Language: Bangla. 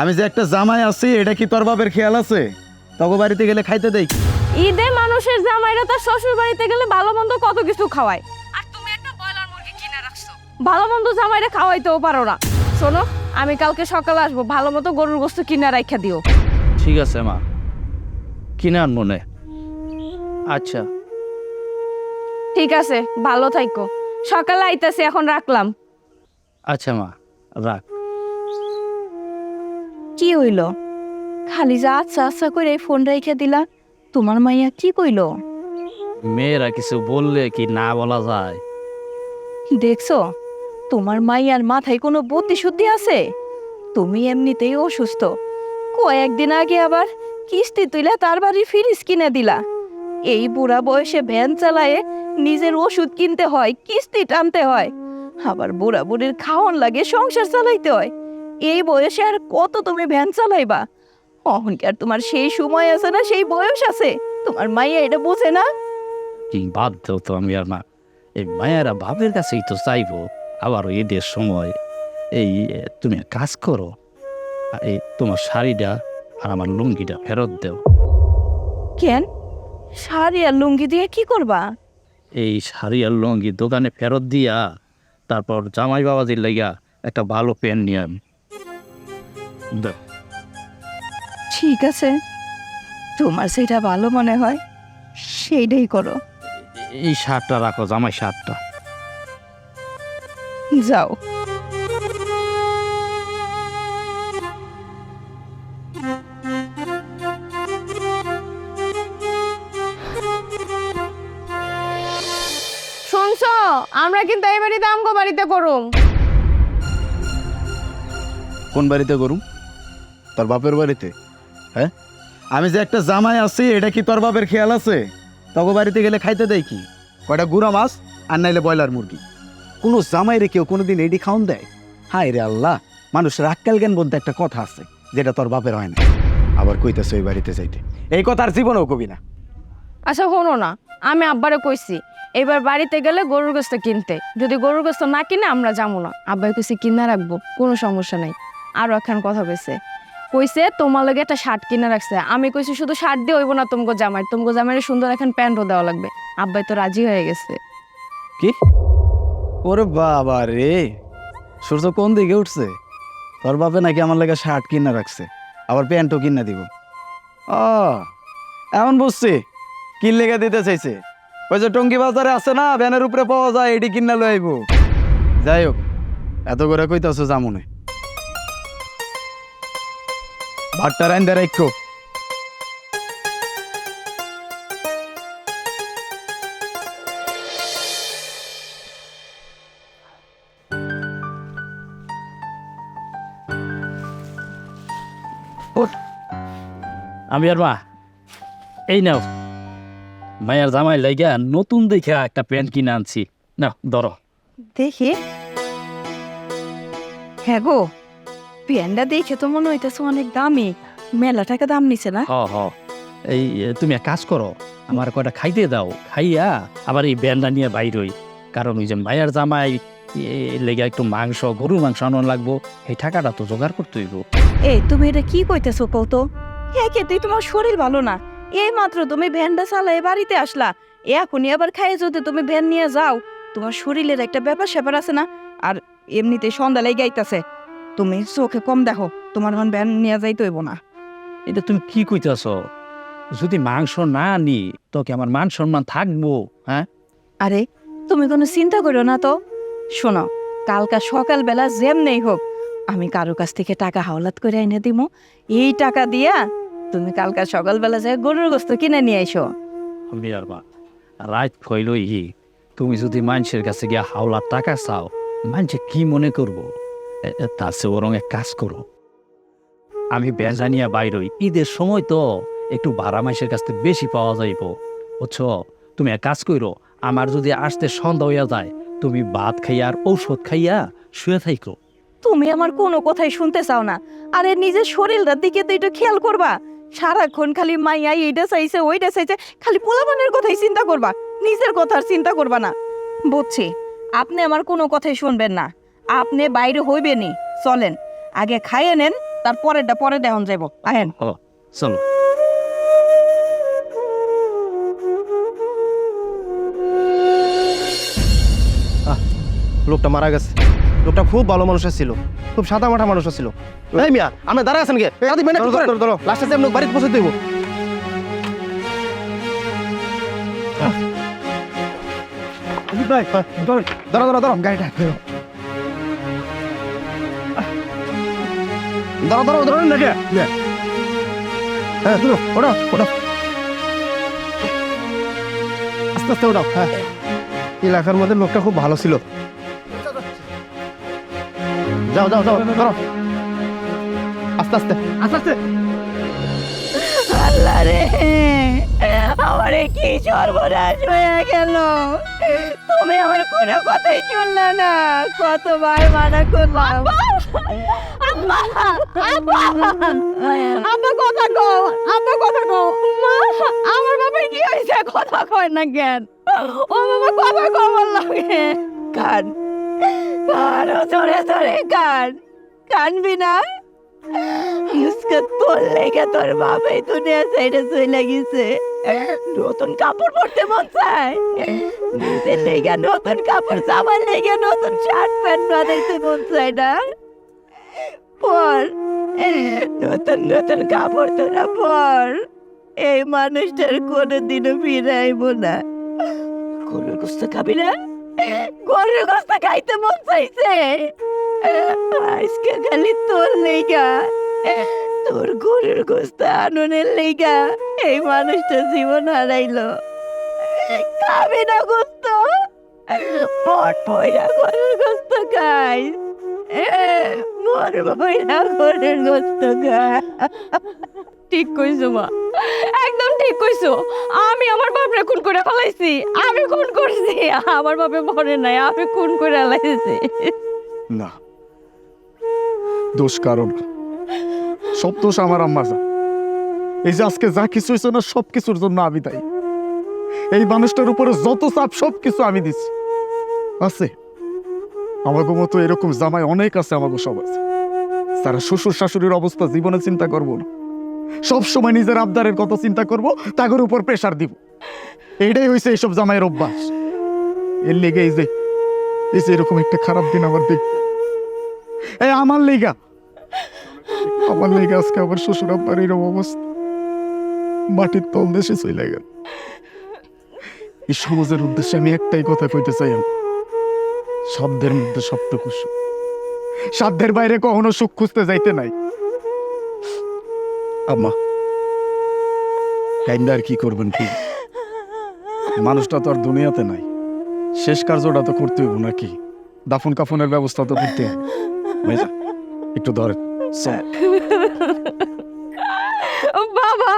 আমি যে একটা জামাই আছি এটা কি তোর বাপের খেয়াল আছে? তগো বাড়িতে গেলে খাইতে দেই। ঈদে মানুষের জামাইরা তার শ্বশুর বাড়িতে গেলে ভালো মন্দ কত কিছু খাওয়ায়। আর তুমি একটা ব্রয়লার মুরগি কিনে রাখছো। ভালো মন্দ জামাইরা খাওয়াইতেও পারো না। শোনো আমি কালকে সকালে আসব ভালো মতো গরুর গোস্ত কিনে রাখা দিও। ঠিক আছে মা। কিনে আনব নে। আচ্ছা। ঠিক আছে ভালো থাইকো। সকালে আইতাছি এখন রাখলাম। আচ্ছা মা। রাখ। কি হইল? খালি যা আচ্ছা আচ্ছা করে ফোন রেখে দিলা তোমার মাইয়া কি কইল? মেয়েরা কিছু বললে কি না বলা যায়? দেখছ তোমার মাইয়ার মাথায় কোনো বুদ্ধি শুদ্ধি আছে? তুমি এমনিতেই অসুস্থ। কয়েকদিন আগে আবার কিস্তি তুলে তার বাড়ি ফ্রিজ কিনে দিলা। এই বুড়া বয়সে ভ্যান চালায়ে নিজের ওষুধ কিনতে হয় কিস্তি টানতে হয়। আবার বুড়া বুড়ির খাওয়ান লাগে সংসার চালাইতে হয়। এই বয়সে আর কত তুমি ভ্যান চালাইবা? অহংকার তোমার সেই সময় আছে না সেই বয়স আছে। তোমার মাইয়া এটা বোঝে না। কি বাধ্য তো আমি আর না এই মায়েরা বাপের কাছেই তো চাইব আবার ঈদের সময়। এই তুমি কাজ করো। এই তোমার শাড়িটা আর আমার লুঙ্গিটা ফেরত দেও। কেন? শাড়ি আর লুঙ্গি দিয়ে কি করবা? এই শাড়ি আর লুঙ্গি দোকানে ফেরত দিয়া তারপর জামাই বাবাজির লাইগা একটা ভালো প্যান্ট নিয়ে আমি দেও ঠিক আছে। তোমার সেটা ভালো মনে হয় সেইটাই করো। এই শার্টটা রাখো জামাই শার্টটা। যাও। শুনছো? আমরা কিন্তু এই বাড়িতে আমগো বাড়িতে করুম। কোন বাড়িতে করুম? তোর বাপের বাড়িতে? হ্যাঁ? আমি যে একটা জামাই আছি এটা কি তোর বাপের খেয়াল আছে? তগো বাড়িতে গেলে খাইতে দেই কি? কয়টা গুঁড়া মাছ আর নাইলে ব্রয়লার মুরগি। কোনো জামাই রে কেউ কোনোদিন এডি খাওন দেয়? হায় রে আল্লাহ মানুষের আক্কাল জ্ঞান বলতে একটা কথা আছে যেটা তোর বাপের হয় না। আবার কইতেছে ওই বাড়িতে যাইতে। এই কথা আর জীবনেও কবি না। আচ্ছা শোনো না আমি আব্বারে কইছি এবার বাড়িতে গেলে গরুর গোস্ত কিনতে। যদি গরুর গোস্ত না কিনে আমরা যাব না। আব্বাই কইছি কিনা রাখব কোনো সমস্যা নাই। আরও একখান কথা কইছে কইছে, তোমার লগে একটা শার্ট কিনে রাখছে। আমি কইছি, শুধু শার্ট দিয়ে হইব না তোমাকে জামাই। তোমাকে জামাইয়ের সুন্দর এখন প্যান্টও দেওয়া লাগবে। আব্বাই তো রাজি হয়ে গেছে। কি? ওরে বাবা রে! সূর্য কোন দিকে উঠছে? তোর বাপে নাকি আমার লেগে শার্ট কিনা রাখছে, আবার প্যান্টও কিনা দিব। ও এমন বুঝছি, কি লেগে দিতে চাইছে? ওই যে টঙ্গি বাজারে আছে না ভ্যানের উপরে পাওয়া যায়, এটি কিনা আইব। যাই হোক, এত করে কইতাছো জামুনে। ভাতটা রাইন দে রাখো আমি আর মা এই নাও। মায়ের জামাই লাইগা নতুন দেখা একটা প্যান্ট কিনে আনছি। না ধরো। দেখি। হ্যাঁ গো। দেখে তো মনে হইতেছে অনেক দামি মেলা টাকা দাম নিছে না হ হ এই তুমি এক কাজ করো আমার কয়টা খাইতে দাও খাইয়া আবার এই ব্যান্ডটা নিয়ে বাইর হই কারণ ওই যে মায়ের জামাই এ, লেগে একটু মাংস গরুর মাংস আনানো লাগবো এই টাকাটা তো জোগাড় করতে হইব এই তুমি এটা কি কইতেছো কৌতো একেতেই তোমার শরীর ভালো না এই মাত্র তুমি ভ্যানটা চালাই বাড়িতে আসলা এখনই আবার খাইয়ে যদি তুমি ভ্যান নিয়ে যাও তোমার শরীরের একটা ব্যাপার স্যাপার আছে না আর এমনিতে সন্ধ্যা লেগে যাইতাছে তুমি চোখে কম দেখো তোমার এখন ভ্যান নিয়ে যাইতে হইব না। এটা তুমি কি কইতাছ? যদি মাংস না আনি তো কি আমার মান সম্মান থাকব? হ্যাঁ? আরে তুমি কোনো চিন্তা করো না তো। শোনো কালকা সকালবেলা যেমনেই হোক আমি কারও কাছ থেকে টাকা হাওলাত করে এনে দিব। এই টাকা দিয়া তুমি কালকা সকালবেলা যায় গরুর গোস্ত কিনে নিয়ে আইসো। বিয়ার মা রাত হি। তুমি যদি মানুষের কাছে গিয়া হাওলার টাকা চাও মানুষে কি মনে করব? তার চেয়ে বরং এক কাজ করো। আমি বেজা বেজানিয়া বাইরই ঈদের সময় তো একটু ভাড়া মাইসের কাছ থেকে বেশি পাওয়া যাইব। বুঝছ? তুমি এক কাজ করো আমার যদি আসতে সন্ধ্যা হইয়া যায়, তুমি ভাত খাইয়া আর ঔষধ খাইয়া শুয়ে থাইকো। তুমি আমার কোনো কথাই শুনতে চাও না। আরে নিজের শরীরটার দিকে তো একটু খেয়াল করবা। সারাক্ষণ খালি মাইয়া এইটা চাইছে ওইটা চাইছে, খালি পোলাপানের কথাই চিন্তা করবা। নিজের কথার চিন্তা করবা না। বুঝছি, আপনি আমার কোনো কথাই শুনবেন না। আপনি বাইরে হইবেনই। চলেন। আগে খাইয়ে নেন তারপরেরটা পরে দেখন যাইব। আহেন। ও চলো। লোকটা মারা গেছে। লোকটা খুব ভালো মানুষ ছিল। খুব সাদা মাঠা মানুষ ছিল। এই মিয়া আমরা দাঁড়ায় আছেন কে? মেনে ধরো লাস্টে যে লোক বাড়িতে পৌঁছে দেবো। ধরো ধরো ধরো গাড়িটা। ধরো ধরো ধরো নাকি হ্যাঁ ধরো ওটা ওটা আস্তে আস্তে ওটাও হ্যাঁ। এলাকার মধ্যে লোকটা খুব ভালো ছিল। যাও যাও যাও ধরো। আস্তে আস্তে আস্তে আস্তে। আল্লাহ রে আমারে কি সর্বনাশ হয়ে গেল? তুমি আমার কোনো কথাই শুনলে না। কতবার মানা করলাম। কথা কথা মা, আমার হয়েছে? কথা কয় না কেন? ও বাবা লাগে। কান কান কানবি না? তোর লেগে তোর বাবাই দুনিয়া সাইডে চলে গেছে। নতুন কাপড় পরতে মন চায়। নতুন কাপড়, জামার লেগে নতুন শার্ট প্যান্ট বানাইতে মন চায় না। পর নতুন নতুন কাপড় তোরা পর, এই মানুষটার কোনোদিনও ফিরাইব না। গরুর গোস্ত খাবি না? গরুর গোস্ত খাইতে মন চাইছে? আজকে খালি তোর লেগা। তোর গরুর গোস্ত আননের লেগা। এই মানুষটা জীবন হারাইলো। খাবি না গোস্ত? পট পয়রা গরুর গোস্ত খাই। মর গরুর গোস্ত ঠিক কইছো মা। একদম ঠিক কইছো। আমি আমার বাপরে খুন করে ফেলাইছি। আমি খুন করছি। আমার বাপে মরে নাই, আমি খুন করে ফেলাইছি। না, দোষ কারণ সব দোষ আমার আম্মার যা এই যে আজকে যা কিছু হয়েছে না, সব কিছুর জন্য আমি দায়ী। এই মানুষটার উপরে যত চাপ, সব কিছু আমি দিচ্ছি আছে? আমাকে মতো এরকম জামাই অনেক আছে আমাকে সব আছে। তারা শ্বশুর শাশুড়ির অবস্থা জীবনে চিন্তা করব না। সব সময় নিজের আবদারের কথা চিন্তা করব, তাগর উপর প্রেশার দিব। এইটাই হয়েছে এইসব জামাইয়ের অভ্যাস। এর লেগে এই যে এই যে এরকম একটা খারাপ দিন আমার দেখ এ আমার লেগা। আমার লেগে আজকে আমার শ্বশুর আব্বার এরকম অবস্থা। মাটির তল দেশে চলে গেল। এই সমাজের উদ্দেশ্যে আমি একটাই কথা কইতে চাই আমি। শব্দের মধ্যে সবটুকু সুখ সাধ্যের বাইরে কখনো সুখ খুঁজতে যাইতে নাই। আম্মা কাইন্দা আর কি করবেন কি? মানুষটা তো আর দুনিয়াতে নাই। শেষ কার্যটা তো করতে হইব নাকি? দাফন কাফনের ব্যবস্থা তো করতে একটু ধরেন। চল। বাবা!